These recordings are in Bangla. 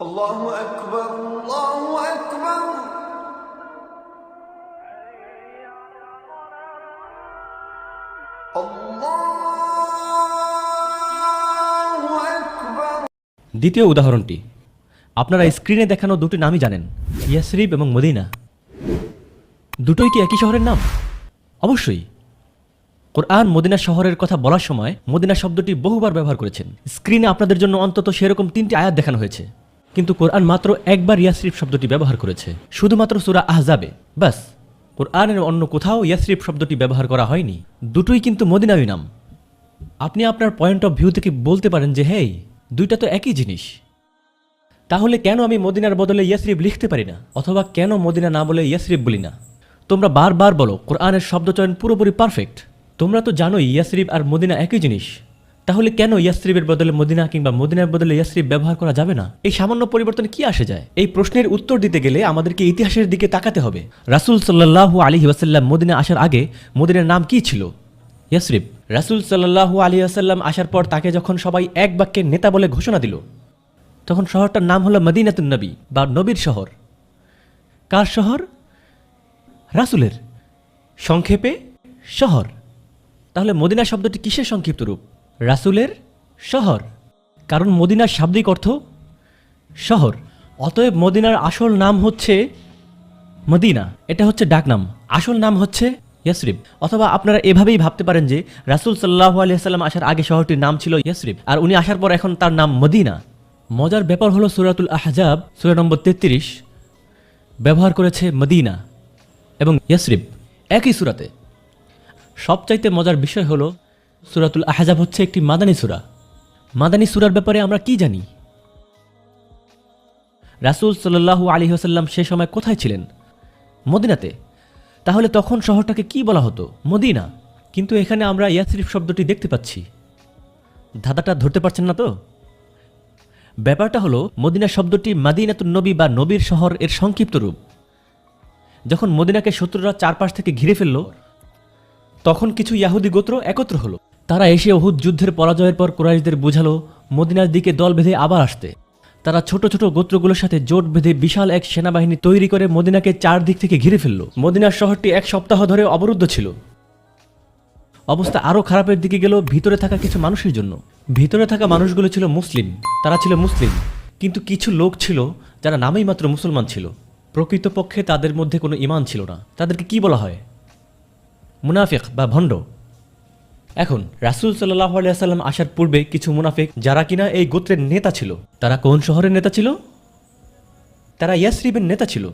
الله أكبر الله أكبر الله أكبر দ্বিতীয় উদাহরণটি আপনারা স্ক্রিনে দেখানো দুটি নামই জানেন ইয়াসরিব এবং মদিনা দুটোই কি একই শহরের নাম অবশ্যই কোরআন মদিনা শহরের কথা বলার সময় মদিনা শব্দটি বহুবার ব্যবহার করেছেন স্ক্রিনে আপনাদের জন্য অন্তত সেরকম তিনটি আয়াত দেখানো হয়েছে কিন্তু কোরআন মাত্র একবার ইয়াসরিফ শব্দটি ব্যবহার করেছে। শুধুমাত্র সুরা আহজাবে। ব্যাস কোরআনের অন্য কোথাও ইয়াসরিফ শব্দটি ব্যবহার করা হয়নি। দুটোই কিন্তু মদিনাবী নাম। আপনি আপনার পয়েন্ট অফ ভিউ থেকে বলতে পারেন যে, হেই, দুইটা তো একই জিনিস। তাহলে কেন আমি মদিনার বদলে ইয়াসরিব লিখতে পারি না? অথবা কেন মদিনা না বলে ইয়াসরিব বলি না? তোমরা বারবার বলো, কোরআনের শব্দচয়ন পুরোপুরি পারফেক্ট তোমরা তো জানোই ইয়াসরিব আর মদিনা একই জিনিস। তাহলে কেন ইয়াসরিবের বদলে মদিনা কিংবা মদিনার বদলে ইয়াসরিব ব্যবহার করা যাবে না? এই সামান্য পরিবর্তনে কি আসে যায়? এই প্রশ্নের উত্তর দিতে গেলে আমাদেরকে ইতিহাসের দিকে তাকাতে হবে। রাসূল সাল্লাল্লাহু আলী ওয়াসাল্লাম মদিনা আসার আগে মদিনার নাম কি ছিল? ইয়াসরিব। রাসূল সাল্লাল্লাহু আলাইহি ওয়াসাল্লাম আসার পর তাকে যখন সবাই এক বাক্যে নেতা বলে ঘোষণা দিল, তখন শহরটার নাম হলো মদিনাতুন নবী বা নবীর শহর। কার শহর? রাসূলের। সংক্ষেপে, শহর। তাহলে মদিনা শব্দটি কিসের সংক্ষিপ্ত রূপ? রাসূলের শহর। কারণ মদিনার শাব্দিক অর্থ শহর। অতএব মদিনার আসল নাম হচ্ছে মদিনা। এটা হচ্ছে ডাকনাম। আসল নাম হচ্ছে ইয়াসরিব। অথবা আপনারা এভাবেই ভাবতে পারেন যে রাসূল সাল্লাহ আলিয়াল্লাম আসার আগে শহরটির নাম ছিল ইয়াসরিব। আর উনি আসার পর এখন তার নাম মদিনা। মজার ব্যাপার হলো সুরাতুল আহজাব, সুরা নম্বর তেত্রিশ, ব্যবহার করেছে মদিনা এবং ইয়াসরিব। একই সুরাতে। সবচাইতে মজার বিষয় হলো সুরাতুল আহজাব হচ্ছে একটি মাদানী সুরা। মাদানী সুরার ব্যাপারে আমরা কি জানি? রাসূল সাল্লাল্লাহু আলী আসাল্লাম সে সময় কোথায় ছিলেন? মদিনাতে। তাহলে তখন শহরটাকে কি বলা হতো? মদিনা। কিন্তু এখানে আমরা ইয়াসরিফ শব্দটি দেখতে পাচ্ছি। ধাঁধাটা ধরতে পারছেন না তো? ব্যাপারটা হলো, মদিনা শব্দটি মাদিনাতুন নবী বা নবীর শহর এর সংক্ষিপ্ত রূপ। যখন মদিনাকে শত্রুরা চারপাশ থেকে ঘিরে ফেলল, তখন কিছু ইয়াহুদি গোত্র একত্র হলো। তারা এসে অহুদ যুদ্ধের পরাজয়ের পর কুরাইশদের বোঝালো, মদিনার দিকে দল বেঁধে আবার আসতে। তারা ছোট ছোট গোত্রগুলোর সাথে জোট বেঁধে বিশাল এক সেনাবাহিনী তৈরি করে মদিনাকে চারদিক থেকে ঘিরে ফেলল। মদিনার শহরটি এক সপ্তাহ ধরে অবরুদ্ধ ছিল। অবস্থা আরও খারাপের দিকে গেল ভিতরে থাকা কিছু মানুষের জন্য। ভিতরে থাকা মানুষগুলো ছিল মুসলিম, তারা ছিল মুসলিম। কিন্তু কিছু লোক ছিল যারা নামেই মাত্র মুসলমান ছিল। প্রকৃতপক্ষে তাদের মধ্যে কোনো ইমান ছিল না। তাদেরকে কি বলা হয়? মুনাফিক বা ভণ্ড। এখন রাসুল সাল্লাহ আলিয়াল্লাম আসার পূর্বে কিছু মুনাফিক যারা কিনা এই গোত্রের নেতা ছিল, তারা কোন শহরের নেতা ছিল? তারা ইয়াসরিবের নেতা ছিল।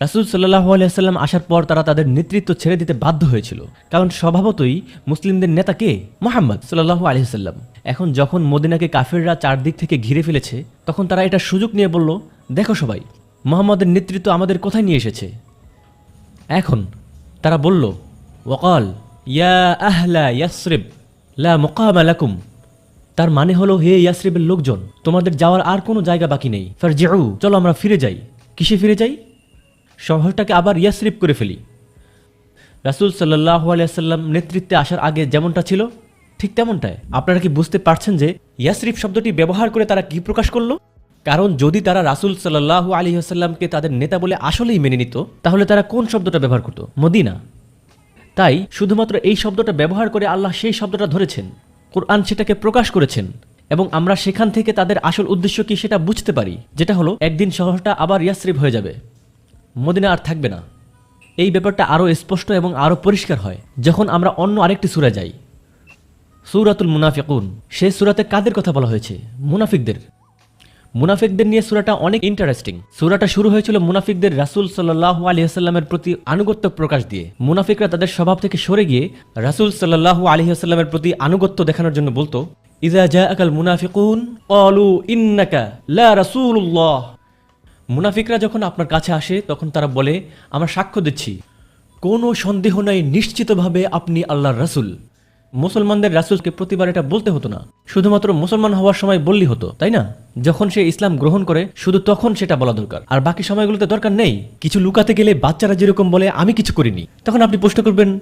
রাসুল সাল্লাহ আলিয়াল্লাম আসার পর তারা তাদের নেতৃত্ব ছেড়ে দিতে বাধ্য হয়েছিল। কারণ স্বভাবতই মুসলিমদের নেতা কে? মোহাম্মদ সাল্লাহ আলিয়াল্লাম এখন যখন মদিনাকে কাফেররা চারদিক থেকে ঘিরে ফেলেছে, তখন তারা এটা সুযোগ নিয়ে বলল, দেখো সবাই, মোহাম্মদের নেতৃত্ব আমাদের কোথায় নিয়ে এসেছে? এখন তারা বলল, ওয়াকাল ইয়া আহলা ইয়াসরিব লা মুকাম লাকুম তার মানে হলো, হে ইয়াসরিবের লোকজন, তোমাদের যাওয়ার আর কোনো জায়গা বাকি নেই। ফার জেউ চলো আমরা ফিরে যাই। কিসে ফিরে যাই? শহরটাকে আবার ইয়াসরিব করে ফেলি। রাসুল সাল্লাহ আলিয়াল্লাম নেতৃত্বে আসার আগে যেমনটা ছিল, ঠিক তেমনটাই। আপনারা কি বুঝতে পারছেন যে ইয়াসরিফ শব্দটি ব্যবহার করে তারা কি প্রকাশ করল? কারণ যদি তারা রাসুল সাল্লাহ আলী আসাল্লামকে তাদের নেতা বলে আসলেই মেনে নিত, তাহলে তারা কোন শব্দটা ব্যবহার করতো? মদিনা। তাই শুধুমাত্র এই শব্দটা ব্যবহার করে আল্লাহ সেই শব্দটা ধরেছেন। কোরআন সেটাকে প্রকাশ করেছেন এবং আমরা সেখান থেকে তাদের আসল উদ্দেশ্য কি সেটা বুঝতে পারি, যেটা হলো একদিন শহরটা আবার ইয়াসরিব হয়ে যাবে। মদিনা আর থাকবে না। এই ব্যাপারটা আরও স্পষ্ট এবং আরও পরিষ্কার হয় যখন আমরা অন্য আরেকটি সুরা যাই। সুরাতুল মুনাফিকুন, সেই সুরাতে কাদের কথা বলা হয়েছে? মুনাফিকদের। মুনাফিকদের নিয়ে সুরাটা অনেক ইন্টারেস্টিং সুরাটা শুরু হয়েছিল মুনাফিকদের রাসুল সাল্লাহ আলী আসাল্লামের প্রতি আনুগত্য প্রকাশ দিয়ে। মুনাফিকরা তাদের স্বভাব থেকে সরে গিয়ে রাসুল সাল্লাহ আলী আসাল্লামের প্রতি আনুগত্য দেখানোর জন্য বলতো ইজা জা আকাল মুনাফিকুন অলু ইন্নাকা লা রাসূলুল্লাহ। মুনাফিকরা যখন আপনার কাছে আসে, তখন তারা বলে, আমরা সাক্ষ্য দিচ্ছি। কোনো সন্দেহ নাই, নিশ্চিতভাবে আপনি আল্লাহর রাসূল। মুসলমানদের রাসূলকে প্রতিবার এটা বলতে হতো না। শুধুমাত্র মুসলমান হওয়ার সময় বললি হতো, তাই না? যখন সে ইসলাম গ্রহণ করে, শুধু তখন সেটা বলা দরকার। আর বাকি সময়গুলোতে দরকার নেই। কিছু লুকাতে গেলে বাচ্চারা যেরকম বলে, আমি কিছু করিনি। তখন আপনি প্রশ্ন করবেন,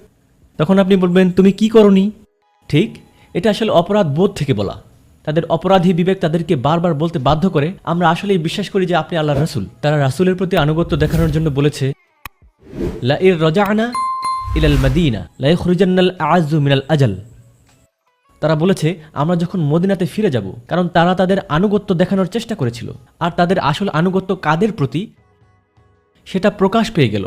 তখন আপনি বলবেন, তুমি কি করনি? ঠিক, এটা আসলে অপরাধ বোধ থেকে বলা। তাদের অপরাধী বিবেক তাদেরকে বারবার বলতে বাধ্য করে। আমরা আসলেই বিশ্বাস করি যে আপনি আল্লাহ রাসুল। তারা রাসূলের প্রতি আনুগত্য দেখানোর জন্য বলেছে লা ইর রাজানা ইলাল মাদিনা লাইখরুজান্নাল আজু মিনাল আজাল। তারা বলেছে, আমরা যখন মদিনাতে ফিরে যাব, কারণ তারা তাদের আনুগত্য দেখানোর চেষ্টা করেছিল। আর তাদের আসল আনুগত্য কাদের প্রতি? সেটা প্রকাশ পেয়ে গেল।